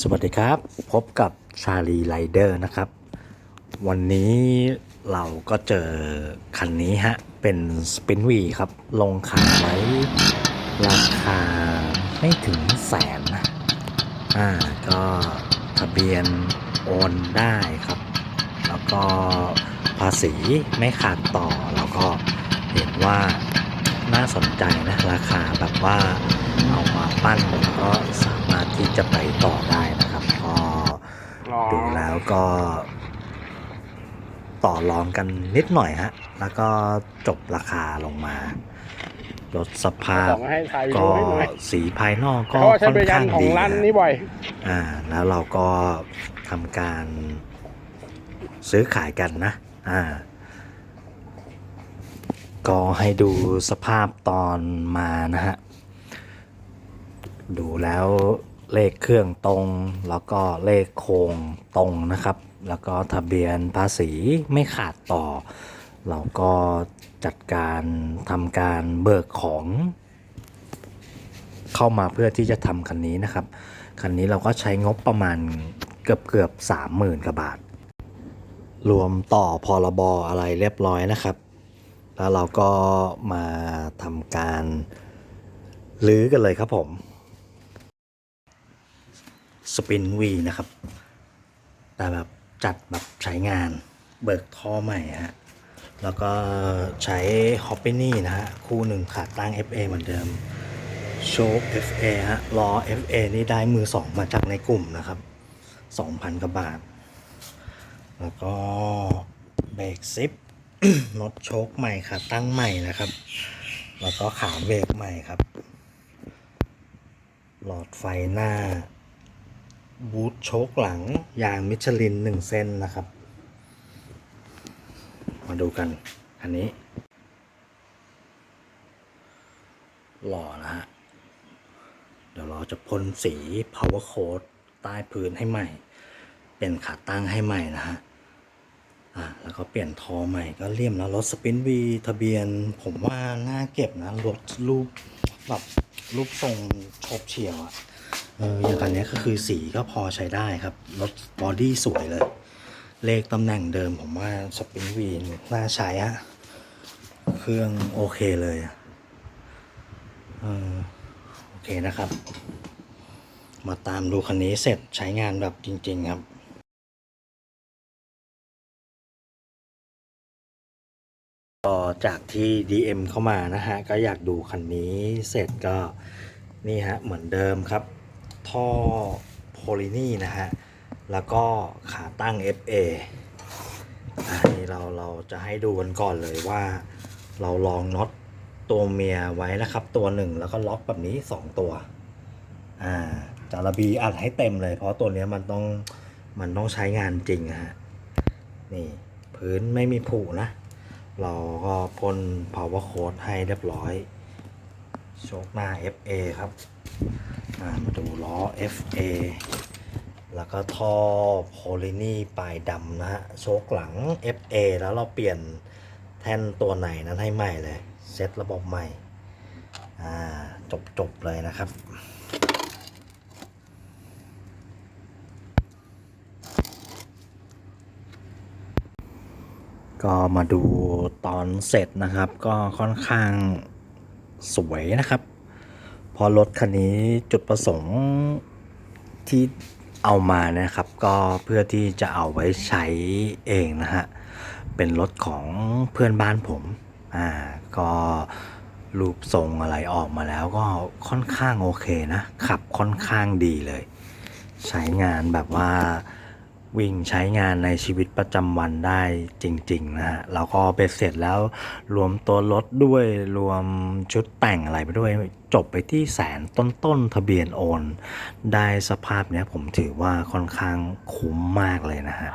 สวัสดีครับ พบกับชาลีไรเดอร์นะครับ วันนี้เราก็เจอคันนี้ฮะ เป็นสปินวีครับ ลงขายไว้ ราคาไม่ถึงแสนนะอ่าก็ทะเบียนโอนได้ครับ แล้วก็ภาษีไม่ขาดต่อแล้วก็เห็นว่า น่าสนใจนะราคาแบบว่าเอามาปั้นแล้วก็สามารถที่จะไปต่อได้นะครับ ก็ดูแล้วก็ต่อรองกันนิดหน่อยฮะ แล้วก็จบราคาลงมา ลดสภาพของให้ถ่ายวิดีก็โอให้หน่อยสีภายนอกก็เพราะว่าใช้ค่อนบริกาข้ารงของดีร้านนะนี้บ่อยอ่า แล้วเราก็ทำการซื้อขายกันนะ อ่า ก็ให้ดูสภาพตอนมานะฮะ ดูแล้วเลขเครื่องตรง แล้วก็เลขโครงตรงนะครับ แล้วก็ทะเบียนภาษีไม่ขาดต่อ เราก็จัดการทำการเบิกของ เข้ามาเพื่อที่จะทำคันนี้นะครับ คันนี้เราก็ใช้งบประมาณเกือบเกือบสามหมื่นกว่าบาท รวมต่อพรบอะไรเรียบร้อยนะครับ แล้วเราก็มาทำการลื้อกันเลยครับผม สปินวีนะครับ แต่แบบจัดแบบใช้งานเบิกท่อใหม่ฮะ แล้วก็ใช้ฮอปปี้นี่นะฮะ คู่หนึ่งขาตั้ง FA เหมือนเดิม โชค FA ฮะล้อ FA นี่ได้มือสองมาจากในกลุ่มนะครับ 2,000กว่าบาท แล้วก็เบรกซิป น็อตโชคใหม่ค่ะตั้งใหม่นะครับ แล้วก็ขาเบรกใหม่ครับ หลอดไฟหน้า บูทโชคหลังยางมิชลินหนึ่งเส้นนะครับ มาดูกันอันนี้ หล่อนะฮะ เดี๋ยวเราจะพ่นสี power coat ใต้พื้นให้ใหม่ เป็นขาตั้งให้ใหม่นะฮะ อ่าแล้วก็เปลี่ยนทอใหม่ก็เลี่ยมแล้วรถสปินวีทะเบียน ผมว่าน่าเก็บนะรถรูปแบบรูปทรงโฉบเฉียวอะเอออย่างคันนี้ก็คือสีก็พอใช้ได้ครับรถบอดี้สวยเลย เลขตำแหน่งเดิมผมว่าสปินวีน่าใช้ฮะเครื่องโอเคเลยอะเออโอเคนะครับ มาตามดูคันนี้เสร็จใช้งานแบบจริง ๆ ครับ ก็จากที่ DM เข้ามานะฮะ ก็อยากดูคันนี้เสร็จก็นี่ฮะ เหมือนเดิมครับ ท่อโพลินีนะฮะ แล้วก็ขาตั้ง FA อันนี้เราเราจะให้ดูกันก่อนเลยว่า เราลองน็อตตัวเมียไว้นะครับ ตัวหนึ่งแล้วก็ล็อกแบบนี้ 2 ตัว อ่าจาระบีอัดให้เต็มเลย เพราะตัวเนี้ยมันต้องมันต้องใช้งานจริงอะฮะ นี่ พื้นไม่มีผุนะ เราก็พ่น power coat ให้เรียบร้อย โชคหน้า FA ครับามาดูล้อ FA แล้วก็ท่อโพลินีปลายดำนะฮะ โชคหลัง FA แล้วเราเปลี่ยนแท่นตัวไหนนั้นให้ใหม่เลย เซตระบบใหม่ อ่า จบจบเลยนะครับ ก็มาดูตอนเสร็จนะครับ ก็ค่อนข้างสวยนะครับ พอรถคันนี้จุดประสงค์ที่เอามานะครับ ก็เพื่อที่จะเอาไว้ใช้เองนะฮะ เป็นรถของเพื่อนบ้านผม อ่า ก็รูปทรงอะไรออกมาแล้วก็ค่อนข้างโอเคนะ ขับค่อนข้างดีเลย ใช้งานแบบว่า วิ่งใช้งานในชีวิตประจำวันได้จริงๆนะฮะแล้วก็เบ็ดเสร็จแล้วรวมตัวรถด้วยรวมชุดแต่งอะไรไปด้วย จบไปที่แสนต้นๆทะเบียนโอน ได้สภาพเนี้ยผมถือว่าค่อนข้างคุ้มมากเลยนะฮะ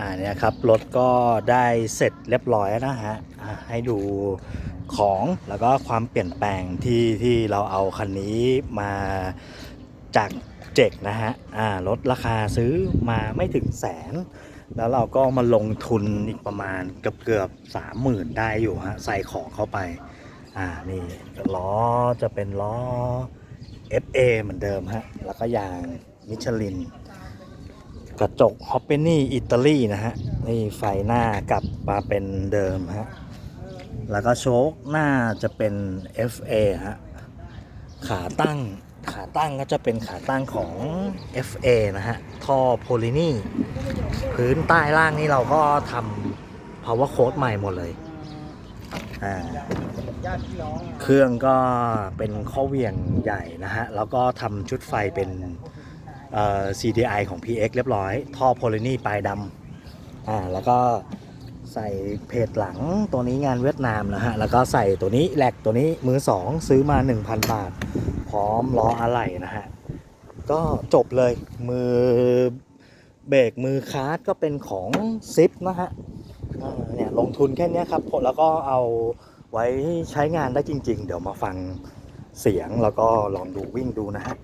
อ่าเนี่ยครับรถก็ได้เสร็จเรียบร้อยนะฮะให้ดูของแล้วก็ความเปลี่ยนแปลงที่ที่เราเอาคันนี้มาจาก เจกนะฮะอ่าลดราคาซื้อมาไม่ถึงแสน แล้วเราก็มาลงทุนอีกประมาณเกือบเกือบสามหมื่นได้อยู่ฮะใส่ของเข้าไปอ่านี่ล้อจะเป็นล้อ FA เหมือนเดิมฮะแล้วก็ยางมิชลิน กระจกฮอปเปนี่อิตาลีนะฮะนี่ไฟหน้ากลับมาเป็นเดิมฮะแล้วก็โชคหน้าจะเป็น FA ฮะขาตั้ง ขาตั้งก็จะเป็นขาตั้งของ FA นะฮะ ท่อโพลินีพื้นใต้ล่างนี่เราก็ทำ power coat ใหม่หมดเลย อ่า เครื่องก็เป็นข้อเหวี่ยงใหญ่นะฮะ แล้วก็ทำชุดไฟเป็น CDI ของ PX เรียบร้อย ท่อโพลินีปลายดำอ่า แล้วก็ใส่เพจหลังตัวนี้งานเวียดนามนะฮะ แล้วก็ใส่ตัวนี้แหลกตัวนี้มือ2ซื้อมา 1,000 บาท ร้อมล้ออะไหล่นะฮะ ก็จบเลยมือเบรกมือคาร์ดก็เป็นของซิปนะฮะอ่าเนี่ยลงทุนแค่เนี้ยครับแล้วก็เอาไว้ใช้งานได้จริง ๆ เดี๋ยวมาฟังเสียงแล้วก็ลองดูวิ่งดูนะฮะ